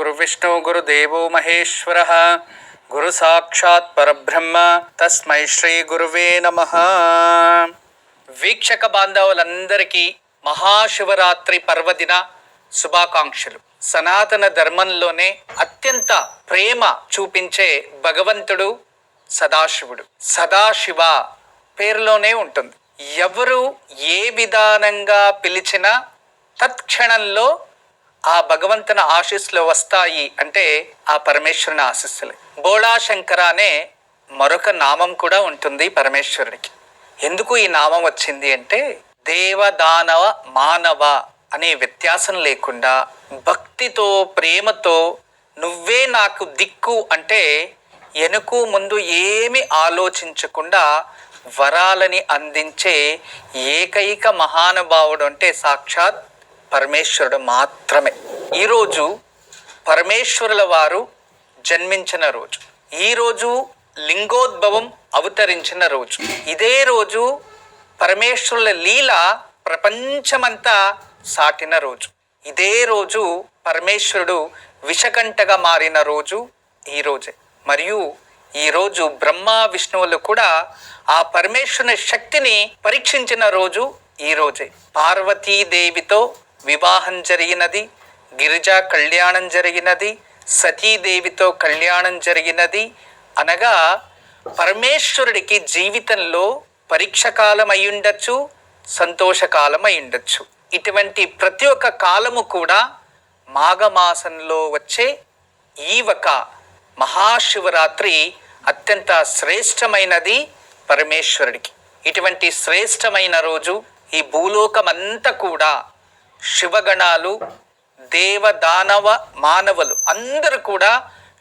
గురువిష్ణు గురుదేవో మహేశ్వర గురు సాక్షాత్ పరబ్రహ్మ తస్మై శ్రీ గురువే నమ వీక్షక బాంధవులందరికీ మహాశివరాత్రి పర్వదిన శుభాకాంక్షలు. సనాతన ధర్మంలోనే అత్యంత ప్రేమ చూపించే భగవంతుడు సదాశివుడు. సదాశివ పేరులోనే ఉంటుంది. ఎవరు ఏ విధానంగా పిలిచినా తత్క్షణంలో ఆ భగవంతుని ఆశీస్సులు వస్తాయి అంటే ఆ పరమేశ్వరుని ఆశీస్సులే. బోళా శంకర అనే మరొక నామం కూడా ఉంటుంది పరమేశ్వరుడికి ఎందుకు ఈ నామం వచ్చింది అంటే దేవదానవ మానవ అనే వ్యత్యాసం లేకుండా భక్తితో ప్రేమతో నువ్వే నాకు దిక్కు అంటే వెనుకు ముందు ఏమి ఆలోచించకుండా వరాలని అందించే ఏకైక మహానుభావుడు అంటే సాక్షాత్ పరమేశ్వరుడు మాత్రమే. ఈరోజు పరమేశ్వరుల వారు జన్మించిన రోజు. ఈరోజు లింగోద్భవం అవతరించిన రోజు. ఇదే రోజు పరమేశ్వరుల లీల ప్రపంచమంతా సాటిన రోజు. ఇదే రోజు పరమేశ్వరుడు విషకంటగా మారిన రోజు ఈ రోజే. మరియు ఈరోజు బ్రహ్మ విష్ణువులు కూడా ఆ పరమేశ్వరుని శక్తిని పరీక్షించిన రోజు ఈ రోజే. పార్వతీదేవితో వివాహం జరిగినది గిరిజా కళ్యాణం జరిగినది సతీదేవితో కళ్యాణం జరిగినది. అనగా పరమేశ్వరుడికి జీవితంలో పరీక్ష కాలం అయి సంతోషకాలం అయ్యుండొచ్చు ఇటువంటి ప్రతి ఒక్క కాలము కూడా మాఘమాసంలో వచ్చే ఈ ఒక మహాశివరాత్రి అత్యంత శ్రేష్టమైనది పరమేశ్వరుడికి. ఇటువంటి శ్రేష్టమైన రోజు ఈ భూలోకమంతా కూడా శివగణాలు దేవదానవ మానవులు అందరూ కూడా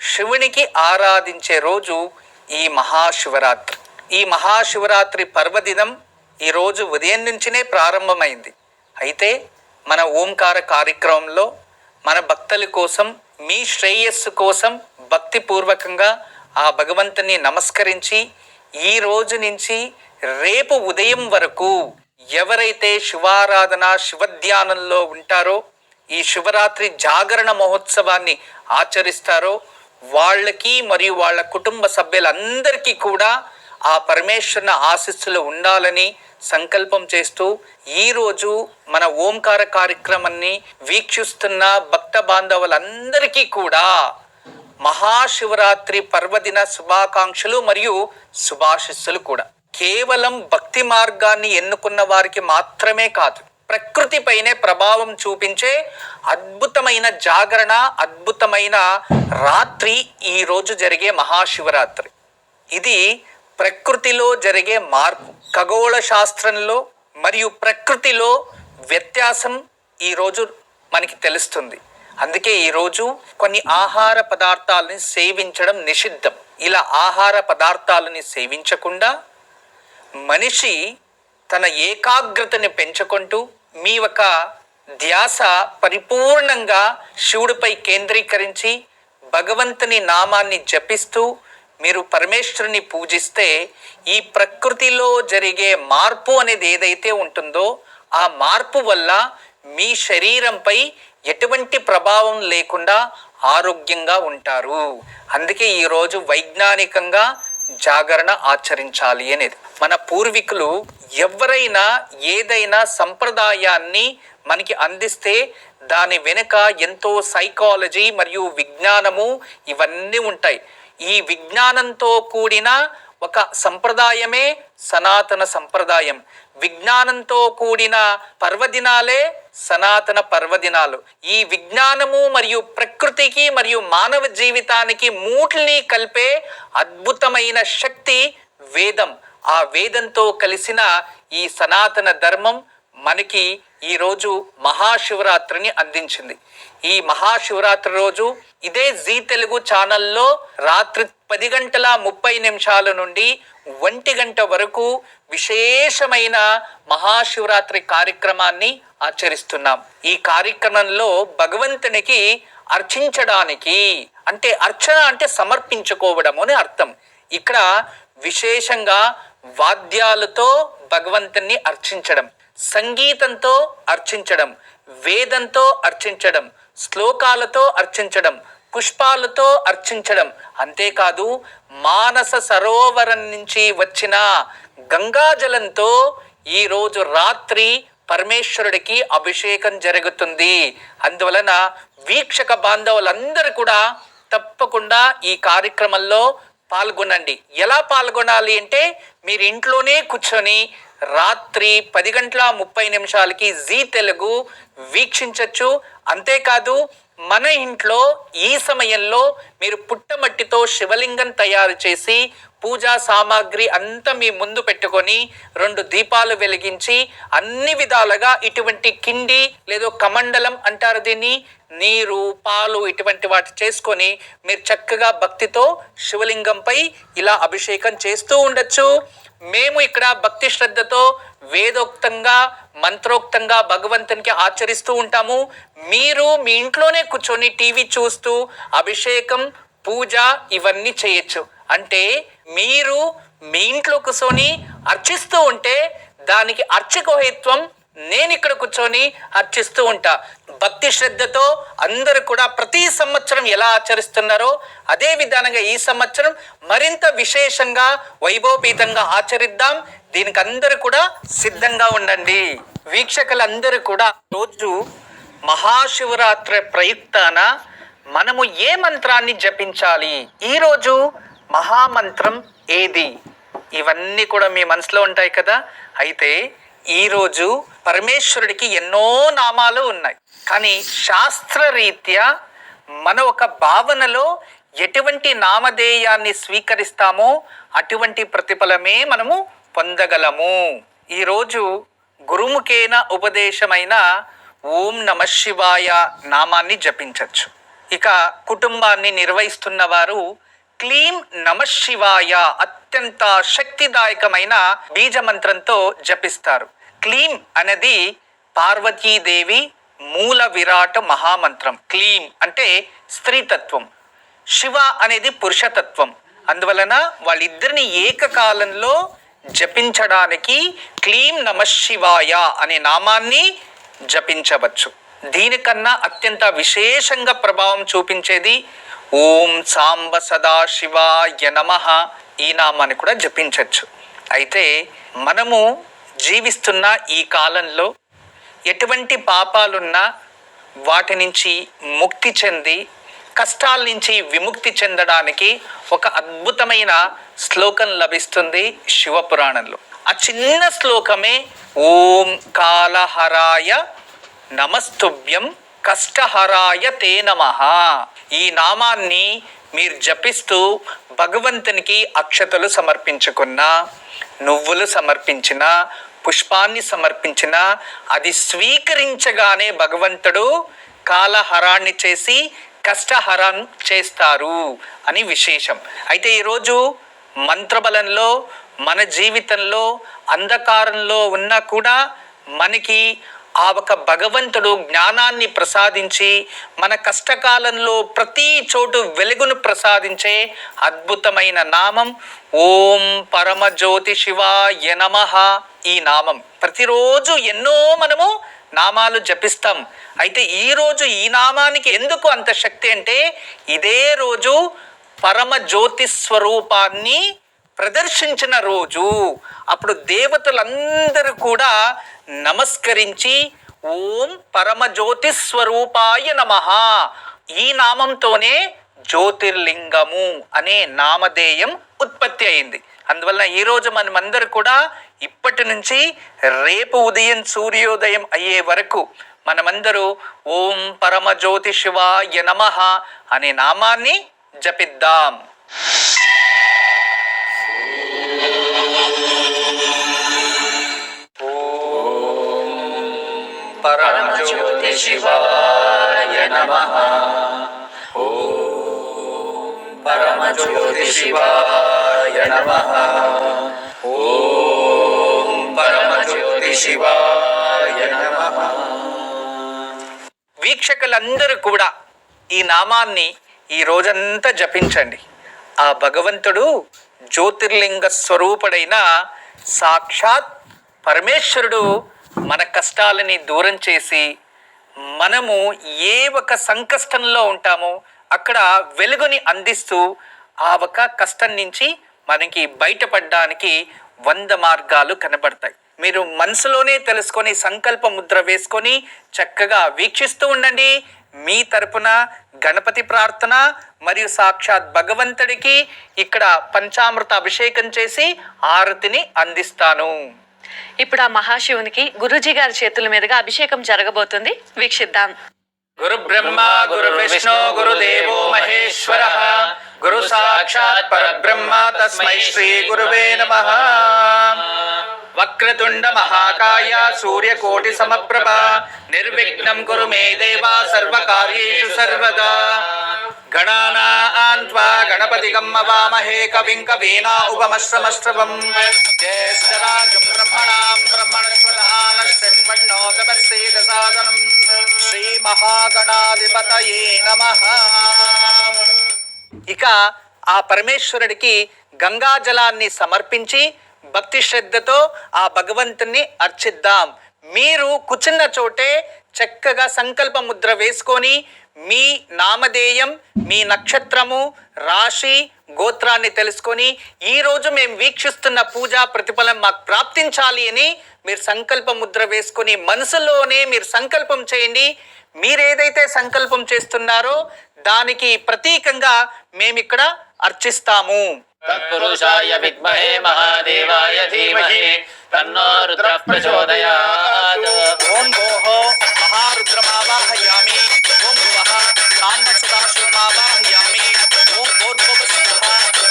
శివునికి ఆరాధించే రోజు ఈ మహాశివరాత్రి. ఈ మహాశివరాత్రి పర్వదినం ఈరోజు ఉదయం నుంచినే ప్రారంభమైంది. అయితే మన ఓంకార కార్యక్రమంలో మన భక్తుల కోసం మీ శ్రేయస్సు కోసం భక్తిపూర్వకంగా ఆ భగవంతుని నమస్కరించి ఈ రోజు నుంచి రేపు ఉదయం వరకు ఎవరైతే శివారాధన శివధ్యానంలో ఉంటారో ఈ శివరాత్రి జాగరణ మహోత్సవాన్ని ఆచరిస్తారో వాళ్ళకి మరియు వాళ్ళ కుటుంబ సభ్యులందరికీ కూడా ఆ పరమేశ్వరుని ఆశీస్సులు ఉండాలని సంకల్పం చేస్తూ ఈరోజు మన ఓంకార కార్యక్రమాన్ని వీక్షిస్తున్న భక్త బాంధవులందరికీ కూడా మహాశివరాత్రి పర్వదిన శుభాకాంక్షలు మరియు శుభాశిస్సులు కూడా. కేవలం భక్తి మార్గాన్ని ఎన్నుకున్న వారికి మాత్రమే కాదు ప్రకృతిపైనే ప్రభావం చూపించే అద్భుతమైన జాగరణ అద్భుతమైన రాత్రి ఈ రోజు జరిగే మహాశివరాత్రి. ఇది ప్రకృతిలో జరిగే మార్పు. ఖగోళ శాస్త్రంలో మరియు ప్రకృతిలో వ్యత్యాసం ఈరోజు మనకి తెలుస్తుంది. అందుకే ఈరోజు కొన్ని ఆహార పదార్థాలని సేవించడం నిషిద్ధం. ఇలా ఆహార పదార్థాలని సేవించకుండా మనిషి తన ఏకాగ్రతని పెంచుకుంటూ మీ ఒక ధ్యాస పరిపూర్ణంగా శివుడిపై కేంద్రీకరించి భగవంతుని నామాన్ని జపిస్తూ మీరు పరమేశ్వరుని పూజిస్తే ఈ ప్రకృతిలో జరిగే మార్పు అనేది ఏదైతే ఉంటుందో ఆ మార్పు వల్ల మీ శరీరంపై ఎటువంటి ప్రభావం లేకుండా ఆరోగ్యంగా ఉంటారు. అందుకే ఈరోజు వైజ్ఞానికంగా జాగరణ ఆచరించాలి అనేది. మన పూర్వీకులు ఎవరైనా ఏదైనా సంప్రదాయాన్ని మనకి అందిస్తే దాని వెనుక ఎంతో సైకాలజీ మరియు విజ్ఞానము ఇవన్నీ ఉంటాయి. ఈ విజ్ఞానంతో కూడిన ఒక సంప్రదాయమే సనాతన సంప్రదాయం. విజ్ఞానంతో కూడిన పర్వదినాలే సనాతన పర్వదినాలు. ఈ విజ్ఞానము మరియు ప్రకృతికి మరియు మానవ జీవితానికి మూటిని కలిపే అద్భుతమైన శక్తి వేదం. ఆ వేదంతో కలిసిన ఈ సనాతన ధర్మం మనకి ఈరోజు మహాశివరాత్రిని అందించింది. ఈ మహాశివరాత్రి రోజు ఇదే జీ తెలుగు ఛానల్లో రాత్రి పది గంటల ముప్పై నిమిషాల నుండి ఒంటి గంట వరకు విశేషమైన మహాశివరాత్రి కార్యక్రమాన్ని ఆచరిస్తున్నాం. ఈ కార్యక్రమంలో భగవంతునికి అర్చించడానికి అంటే అర్చన అంటే సమర్పించుకోవడం అని అర్థం. ఇక్కడ విశేషంగా వాద్యాలతో భగవంతుని అర్చించడం సంగీతంతో అర్చించడం వేదంతో అర్చించడం శ్లోకాలతో అర్చించడం పుష్పాలతో అర్చించడం. అంతేకాదు మానస సరోవరం నుంచి వచ్చిన గంగాజలంతో ఈరోజు రాత్రి పరమేశ్వరుడికి అభిషేకం జరుగుతుంది. అందువలన వీక్షక బాంధవులందరూ కూడా తప్పకుండా ఈ కార్యక్రమంలో పాల్గొనండి. ఎలా పాల్గొనాలి అంటే మీరు ఇంట్లోనే కూర్చొని రాత్రి పది గంటల ముప్పై నిమిషాలకి జీ తెలుగు వీక్షించవచ్చు అంతేకాదు మన ఇంట్లో ఈ సమయంలో మీరు పుట్టమట్టితో శివలింగం తయారు చేసి పూజా సామాగ్రి అంతా మీ ముందు పెట్టుకొని రెండు దీపాలు వెలిగించి అన్ని విధాలుగా ఇటువంటి కిండి లేదో కమండలం అంటారు దీన్ని నీరు పాలు ఇటువంటి వాటి చేసుకొని మీరు చక్కగా భక్తితో శివలింగంపై ఇలా అభిషేకం చేస్తూ ఉండొచ్చు. మేము ఇక్కడ భక్తి శ్రద్ధతో వేదోక్తంగా మంత్రోక్తంగా భగవంతునికి ఆచరిస్తూ ఉంటాము. మీరు మీ ఇంట్లోనే కూర్చొని టీవీ చూస్తూ అభిషేకం పూజ ఇవన్నీ చేయొచ్చు. అంటే మీరు మీ ఇంట్లో కూర్చొని అర్చిస్తూ ఉంటే దానికి అర్చకోహిత్వం నేను ఇక్కడ కూర్చొని అర్చిస్తూ ఉంటా. భక్తి శ్రద్ధతో అందరూ కూడా ప్రతి సంవత్సరం ఎలా ఆచరిస్తున్నారో అదే విధానంగా ఈ సంవత్సరం మరింత విశేషంగా వైభవపీతంగా ఆచరిద్దాం. దీనికి అందరూ కూడా సిద్ధంగా ఉండండి. వీక్షకులందరూ కూడా రోజు మహాశివరాత్రి ప్రయుక్తాన మనము ఏ మంత్రాన్ని జపించాలి? ఈరోజు మహామంత్రం ఏది? ఇవన్నీ కూడా మీ మనసులో ఉంటాయి కదా. అయితే ఈరోజు పరమేశ్వరుడికి ఎన్నో నామాలు ఉన్నాయి. కానీ శాస్త్రరీత్యా మన ఒక భావనలో ఎటువంటి నామధేయాన్ని స్వీకరిస్తామో అటువంటి ప్రతిఫలమే మనము పొందగలము. ఈరోజు గురుముఖేన ఉపదేశమైన ఓం నమ శివాయ నామాన్ని జపించవచ్చు ఇక కుటుంబాన్ని నిర్వహిస్తున్న వారు క్లీం నమ శివాయ అత్యంత శక్తిదాయకమైన బీజమంత్రంతో జపిస్తారు. క్లీం అనేది పార్వతీదేవి మూల విరాట మహామంత్రం. క్లీం అంటే స్త్రీతత్వం. శివ అనేది పురుషతత్వం. అందువలన వాళ్ళిద్దరిని ఏకకాలంలో జపించడానికి క్లీం నమ శివాయ అనే నామాన్ని జపించవచ్చు. దీనికన్నా అత్యంత విశేషంగా ప్రభావం చూపించేది ఓం సాంబ సదాశివాయ నమ ఈ నామాన్ని కూడా జపించవచ్చు. అయితే మనము జీవిస్తున్న ఈ కాలంలో ఎటువంటి పాపాలున్నా వాటి నుంచి ముక్తి చెంది కష్టాల నుంచి విముక్తి చెందడానికి ఒక అద్భుతమైన శ్లోకం లభిస్తుంది శివపురాణంలో. ఆ చిన్న శ్లోకమే ఓం కాలహరాయ నమస్తుభ్యం కష్టహరాయ తే నమ. ఈ నామాన్ని మీరు జపిస్తూ భగవంతునికి అక్షతలు సమర్పించుకున్న నువ్వులు సమర్పించిన పుష్పాన్ని సమర్పించిన అది స్వీకరించగానే భగవంతుడు కాలహరాన్ని చేసి కష్టహరం చేస్తారు అని విశేషం. అయితే ఈరోజు మంత్రబలంలో మన జీవితంలో అంధకారంలో ఉన్నా కూడా మనకి ఆ ఒక భగవంతుడు జ్ఞానాన్ని ప్రసాదించి మన కష్టకాలంలో ప్రతి చోటు వెలుగును ప్రసాదించే అద్భుతమైన నామం ఓం పరమజ్యోతి శివాయ నమః. ఈ నామం. ప్రతిరోజు ఎన్నో మనము నామాలు జపిస్తాం. అయితే ఈరోజు ఈ నామానికి ఎందుకు అంత శక్తి అంటే ఇదే రోజు పరమ జ్యోతి స్వరూపాన్ని ప్రదర్శించిన రోజు. అప్పుడు దేవతలందరూ కూడా నమస్కరించి ఓం పరమజ్యోతి స్వరూపాయ నమ. ఈ నామంతోనే జ్యోతిర్లింగము అనే నామధేయం ఉత్పత్తి అయింది. అందువలన ఈరోజు మనమందరూ కూడా ఇప్పటి నుంచి రేపు ఉదయం సూర్యోదయం అయ్యే వరకు మనమందరూ ఓం పరమజ్యోతి శివాయ నమ అనే నామాన్ని జపిద్దాం. పరమజ్యోతి శివాయ నమ. ఓ పరమజ్యోతిశివాయ నమ ఓం పరమజ్యోతి నమ వీక్షకులందరూ కూడా ఈ నామాన్ని ఈ రోజంతా జపించండి. ఆ భగవంతుడు జ్యోతిర్లింగ స్వరూపుడైన సాక్షాత్ పరమేశ్వరుడు మన కష్టాలని దూరం చేసి మనము ఏ ఒక సంకష్టంలో ఉంటామో అక్కడ వెలుగుని అందిస్తూ ఆ ఒక కష్టం నుంచి మనకి బయటపడడానికి వంద మార్గాలు కనబడతాయి. మీరు మనసులోనే తెలుసుకొని సంకల్ప ముద్ర వేసుకొని చక్కగా వీక్షిస్తూ ఉండండి. మీ తరపున గణపతి ప్రార్థన మరియు సాక్షాత్ భగవంతుడికి ఇక్కడ పంచామృత అభిషేకం చేసి ఆరతిని అందిస్తాను. ఇప్పుడు ఆ మహాశివునికి గురూజీ గారి చేతుల మీదుగా అభిషేకం జరగబోతుంది. వీక్షిద్దాం. గురు బ్రహ్మ గురు విష్ణు గురుదేవో మహేశ్వర. గురు సాక్షాత్ పరబ్రహ్మ తస్మై శ్రీ గురువే నమ. వక్రతుండ మహాకాయ సూర్యకోటి సమప్రభ. నిర్విఘ్నం కురు మే దేవా సర్వకార్యేషు సర్వదా. గణానాన్వా గణపతి గమ్మవామహే కవిం కవీనా ఉపమశ్రమశ్రవం. జ్యేష్ఠరాజం బ్రహ్మణాం బ్రహ్మణస్వదాన సాధనం. గవర్సేద సాదనం శ్రీ మహాగణాధిపతయే ఇక ఆ పరమేశ్వరుడికి గంగా జలాన్ని సమర్పించి భక్తి శ్రద్ధతో ఆ భగవంతుణ్ణి అర్చిద్దాం. మీరు కూర్చున్న చోటే చక్కగా సంకల్ప ముద్ర వేసుకొని మీ నామధేయం మీ నక్షత్రము రాశి గోత్రాన్ని తెలుసుకొని ఈరోజు మేము వీక్షిస్తున్న పూజా ప్రతిఫలం మాకు ప్రాప్తించాలి అని మీరు సంకల్ప ముద్ర వేసుకుని మనసులోనే మీరు సంకల్పం చేయండి. మీరేదైతే సంకల్పం చేస్తున్నారో దానికి ప్రతీకంగా మేమిక్కడ అర్చిస్తాము. తత్పురుషాయ విద్మహే మహాదేవాయ ధీమహి. తన్నో రుద్ర ప్రచోదయాత్ ఓం భోః మహారుద్రమావాహయామి. ఓం భువః సాంబ ఓం భోర్భువస్సువః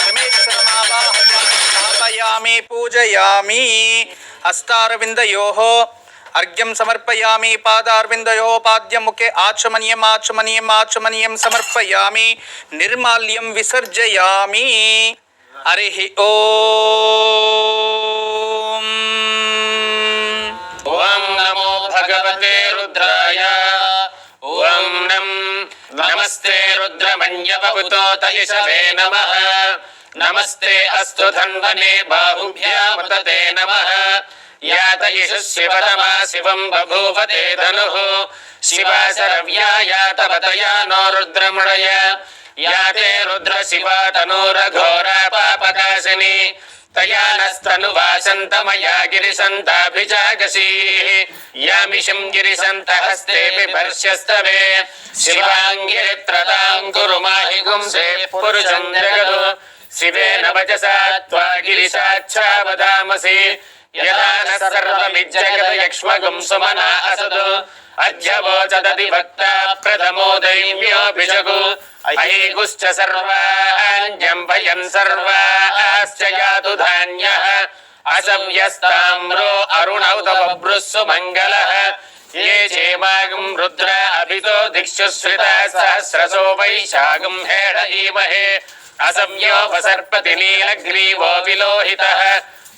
పరమేశ్వరమావాహయామి స్థాపయామి పూజయామి. हस्तारविन्दयोः अर्घ्यं समर्पयामि पादारविन्दयोपाद्यं मुखे आचमनीयम् आचमनीयम् आचमनीयं समर्पयामि, निर्माल्यं विसर्जयामि। हरिः ॐ नमो भगवते रुद्राय। नमस्ते नमः। नमस्ते अस्तु धन्वने बाहुभ्यामुतते नमः। यात इषु शिवतमा शिवं बभूव ते धनुः शिवा शरव्या यातवतया नो रुद्रमृडय या ते रुद्रशिवा तनूरघोरा पापकाशिनी तया नस्तनुवासन्तमया गिरिसन्ताभिजागसीः यामिषं गिरिसन्तहस्ते बिभर्ष्यस्तवे शिवाङ्गिरित्रतां कुरु माहि गुंसे पुरुषं जगदु शिवेन वचसा त्वा गिरिशाच्छा वदामसि यदा न सर्वमिज्जगदयक्ष्मगुं सुमना असदु अद्य वोचदधिभक्ता प्रथमो दैव्योऽभिषगु अयेगुश्च सर्वाण्यं भयं सर्वाश्च यातु धान्यः असव्यस्ताम्रो अरुणौ तवभ्रुस्सु मङ्गलः ये चेमागं रुद्र अभितो दिक्षु श्रिता सहस्रसो वैशागं हेडयीमहे असव्योपसर्पति नीलग्रीवो विलोहितः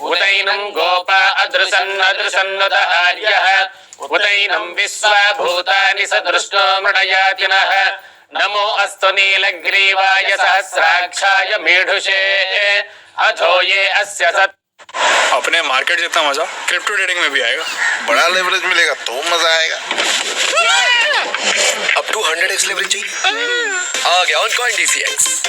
उदैनं गोपा अदृशन्नदृशन्नुदहार्यः उदैनं विश्वाभूतानि स दृष्टो मृडयातिनः नमो अस्तु नीलग्रीवाय सहस्राक्षाय मीढुषे। अथो ये अस्य सत् अपने मार्केट जितना मज़ा क्रिप्टो ट्रेडिंग में भी आएगा। बड़ा लेवरेज मिलेगा तो मज़ा आएगा। अब टू हंड्रेड एक्स लेवरेज चाहिए। आ गया on CoinDCX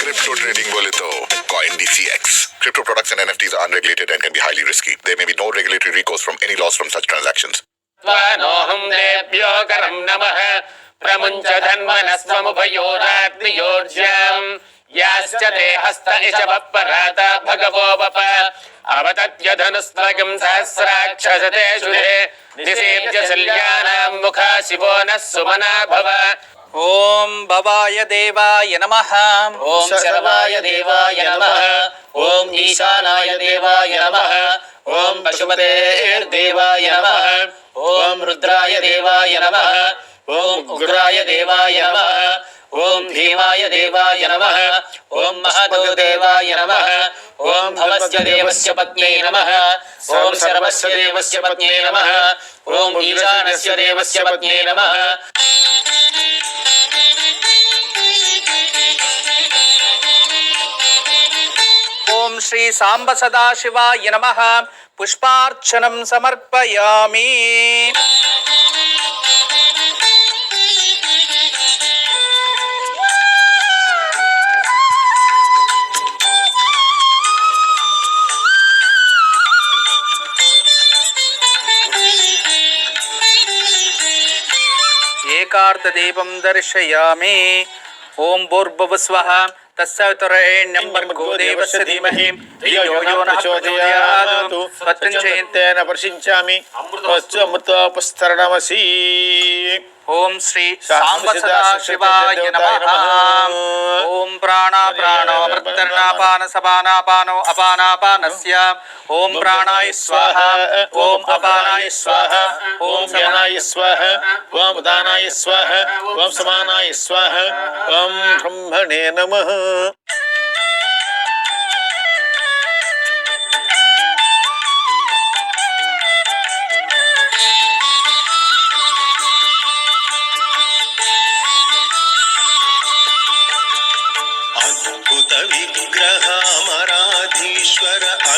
crypto trading बोले तो। Coin DCX crypto products and NFTs are unregulated and can be highly risky. There may be no regulatory recourse from any loss from such transactions. त्वानोऽहं देभ्यो करं नमः प्रमुञ्च धन्वनस्त्वमुभयोराग्नियोर्ज्याम् याश्च ते हस्त इषवपराता भगवो वप अवतत्यधनुस्त्वगं सहस्राक्षसते शुधे निषेव्य शल्यानां मुखा शिवो नः सुमना भव ఓం భవాయ దేవాయ నమ. ఓం శరవాయ దేవాయ నమ. ఓం ఈశానాయ దేవాయ నమ. ఓం పశుపతే దేవాయ నమ. ఓం రుద్రాయ దేవాయ నమ. ఓం ఉగ్రాయ దేవాయ నమ. ओम भीमाय देवाय नमः। ओम महतो देवाय नमः। ॐ भवस्य देवस्य पत्न्यै नमः। ॐ सर्वस्य देवस्य पत्न्यै नमः। ॐ ईशानस्य देवस्य पत्न्यै नमः। ॐ श्री साम्ब सदाशिवाय नमः। पुष्पार्चनं समर्पयामि। तदेवं दर्शयामि। ॐ भूर्भुवस्वः तस्सवितुरेण्यं भर्गो देवस्य अमृतोपस्तरणमसि ఓం శ్రీ సాంబ సదా శివాయ నమః ఓం ప్రాణ ప్రాణో అమృతర్ణాపాన సపానాపానో అపానాపానస్య ఓం ప్రాణాయ స్వాహ ఓం అపానాయ స్వాహ ఓం ఓం సమానాయ జ్ఞానాయ స్వాహ ఓం ఉదానాయ స్వాహ ఓం సమానాయ స్వాహ ఓం బ్రహ్మణే నమః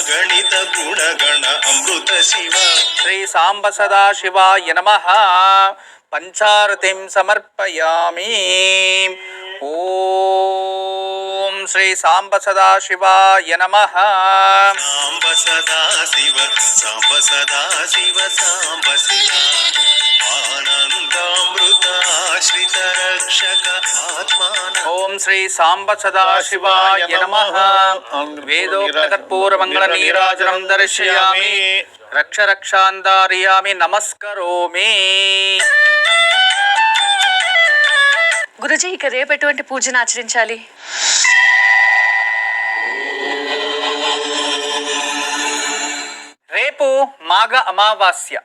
విగ్రహామరాధీశ్వర అగణిత గుణగణ అమృత శివ శ్రీ సాంబ సదా శివాయ నమః పంచారతిం సమర్పయామి ఓం శ్రీ సాంబ సదా శివాయ నమః సాంబ సదా శివ సాంబ సదా శివ సాంబ ఓం శ్రీ సాంబ సదా శివాయ నమః వేదోక్త కర్పూర మంగళ నీరాజనం దర్శయామి రక్ష రక్షాందార్యామి నమస్కరోమి గురుజీ ఇక రేపు ఎటువంటి పూజను ఆచరించాలి? రేపు మాఘ అమావాస్య.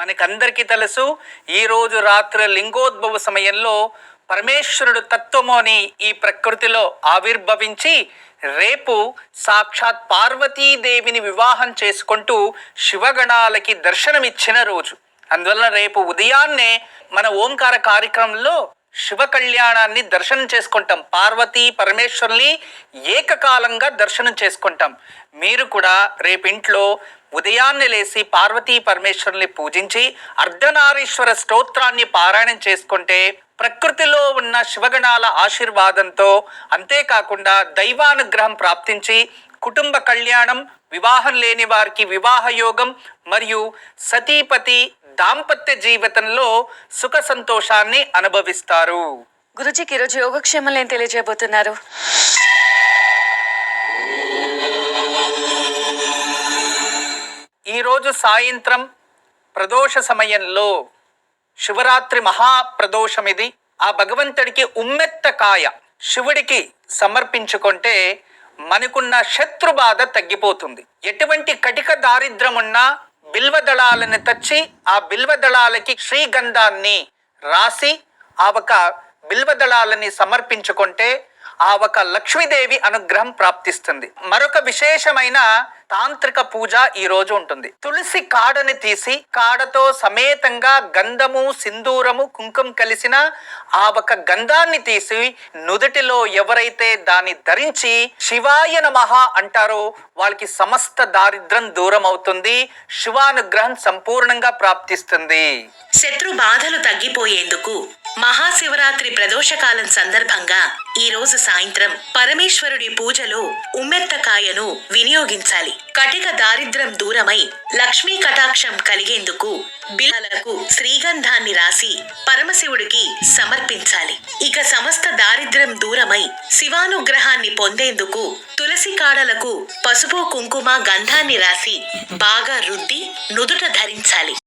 మనకందరికీ తెలుసు ఈరోజు రాత్రి లింగోద్భవ సమయంలో పరమేశ్వరుడు తత్వము అని ఈ ప్రకృతిలో ఆవిర్భవించి రేపు సాక్షాత్ పార్వతీదేవిని వివాహం చేసుకుంటూ శివగణాలకి దర్శనమిచ్చిన రోజు. అందువలన రేపు ఉదయాన్నే మన ఓంకార కార్యక్రమంలో శివ కళ్యాణాన్ని దర్శనం చేసుకుంటాం. పార్వతీ పరమేశ్వరుని ఏకకాలంగా దర్శనం చేసుకుంటాం. మీరు కూడా రేపు ఇంట్లో ఉదయాన్నే లేచి పార్వతీ పరమేశ్వరుని పూజించి అర్ధనారీశ్వర స్తోత్రాన్ని పారాయణం చేసుకుంటే ప్రకృతిలో ఉన్న శివగణాల ఆశీర్వాదంతో అంతేకాకుండా దైవానుగ్రహం ప్రాప్తించి కుటుంబ కళ్యాణం వివాహం లేని వారికి వివాహ యోగం మరియు సతీపతి దాంపత్య జీవితంలో సుఖ సంతోషాన్ని అనుభవిస్తారు. గురుజీకి ఈరోజు యోగక్షేమంలో తెలియజేయబోతున్నారు? ఈరోజు సాయంత్రం ప్రదోష సమయంలో శివరాత్రి మహాప్రదోషం ఇది ఆ భగవంతుడికి ఉమ్మెత్త కాయ శివుడికి సమర్పించుకుంటే మనకున్న శత్రు బాధ తగ్గిపోతుంది. ఎటువంటి కటిక దారిద్రమున్నా బిల్వదళాలను తెచ్చి ఆ బిల్వదళాలకి శ్రీగంధాన్ని రాసి ఆ ఒక బిల్వదళాలని సమర్పించుకుంటే ఆ ఒక లక్ష్మీదేవి అనుగ్రహం ప్రాప్తిస్తుంది. మరొక విశేషమైన తాంత్రిక పూజ ఈ రోజు ఉంటుంది. తులసి కాడని తీసి కాడతో సమేతంగా గంధము సింధూరము కుంకుమ కలిసిన ఆ ఒక గంధాన్ని తీసి నుదుటిలో ఎవరైతే దాన్ని ధరించి శివాయ నమః అంటారో వాళ్ళకి సమస్త దారిద్రం దూరం అవుతుంది. శివానుగ్రహం సంపూర్ణంగా ప్రాప్తిస్తుంది. శత్రు బాధలు తగ్గిపోయేందుకు మహాశివరాత్రి ప్రదోషకాలం సందర్భంగా ఈ రోజు సాయంత్రం పరమేశ్వరుడి పూజలో ఉమ్మెత్తకాయను వినియోగించాలి. కటిక దారిద్ర్యం దూరమై లక్ష్మీ కటాక్షం కలిగేందుకు బిల్లలకు శ్రీగంధాన్ని రాసి పరమశివుడికి సమర్పించాలి. ఇక సమస్త దారిద్ర్యం దూరమై శివానుగ్రహాన్ని పొందేందుకు తులసి కాడలకు పసుపు కుంకుమ గంధాన్ని రాసి బాగా రుద్ది నుదుట ధరించాలి.